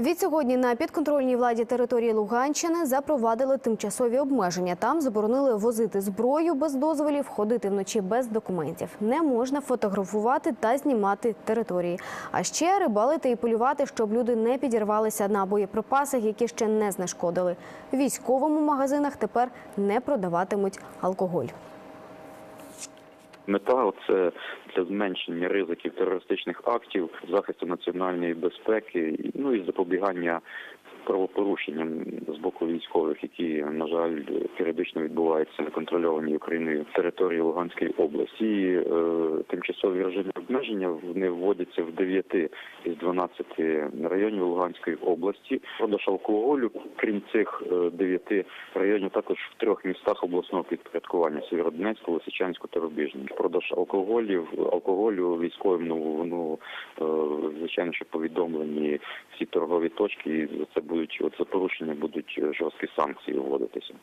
Відсьогодні на підконтрольній владі території Луганщини запровадили тимчасові обмеження. Там заборонили возити зброю без дозволів, ходити вночі без документів. Не можна фотографувати та знімати території. А ще рибалити і полювати, щоб люди не підірвалися на боєприпасах, які ще не знешкодили. Військовому магазинах тепер не продаватимуть алкоголь. Мета це для зменшення ризиків терористичних актів, захисту національної безпеки, ну і запобігання правопорушенням з боку військових, які на жаль періодично відбуваються на контрольованій Україною території Луганської області. І, е, тимчасові режими обмеження вони вводяться в 9 із 12 районів Луганської області. Продаж алкоголю, крім цих е, 9 районів, також в трьох містах обласного підпорядкування Сєвєродонецьку, Лисичанську та Рубіжні. Продаж алкоголів, алкоголю військовим, ну, ну е, звичайно, що повідомлені всі торгові точки, і за це будуть за порушення будуть жорсткі санкції вводитися.